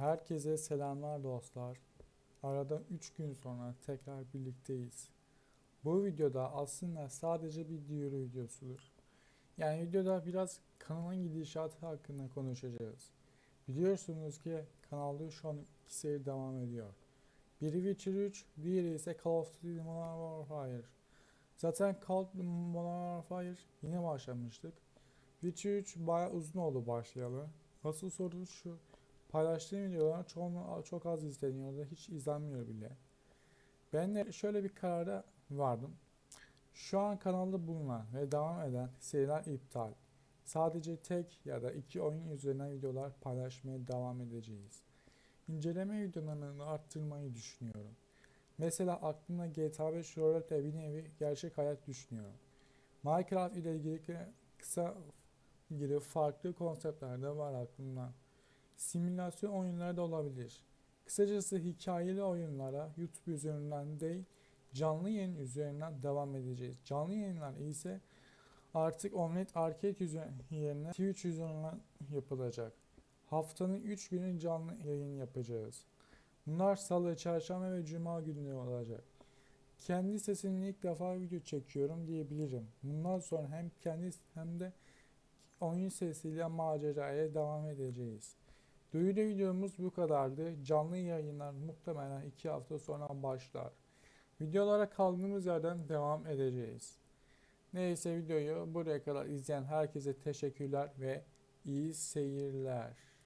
Herkese selamlar dostlar. Arada 3 gün sonra tekrar birlikteyiz. Bu videoda aslında sadece bir duyuru videosudur. Yani videoda biraz kanalın gidişatı hakkında konuşacağız. Biliyorsunuz ki kanalda şu an iki seri devam ediyor. Biri Witcher 3, diğeri ise Call of Duty Modern Warfare. Zaten Call of Duty Modern Warfare yine başlamıştık. Witcher 3 bayağı uzun oldu başlayalı. Asıl soru şu. Paylaştığım videolar çok, çok az izleniyor da hiç izlenmiyor bile. Ben de şöyle bir karara vardım. Şu an kanalda bulunan ve devam eden seriler iptal. Sadece tek ya da iki oyun üzerine videolar paylaşmaya devam edeceğiz. İnceleme videolarını arttırmayı düşünüyorum. Mesela aklımda GTA 5 Roleplay bir nevi gerçek hayat düşünüyorum. Minecraft ile ilgili kısa ilgili farklı konseptler de var aklımda. Simülasyon oyunları da olabilir. Kısacası hikayeli oyunlara YouTube üzerinden değil, canlı yayın üzerinden devam edeceğiz. Canlı yayınlar ise artık Omnet Arcade yerine Twitch üzerinden yapılacak. Haftanın 3 günü canlı yayın yapacağız. Bunlar salı, çarşamba ve cuma günleri olacak. Kendi sesimle ilk defa video çekiyorum diyebilirim. Bundan sonra hem kendi hem de oyun sesiyle maceraya devam edeceğiz. Duyuru videomuz bu kadardı. Canlı yayınlar muhtemelen 2 hafta sonra başlar. Videolara kaldığımız yerden devam edeceğiz. Neyse videoyu buraya kadar izleyen herkese teşekkürler ve iyi seyirler.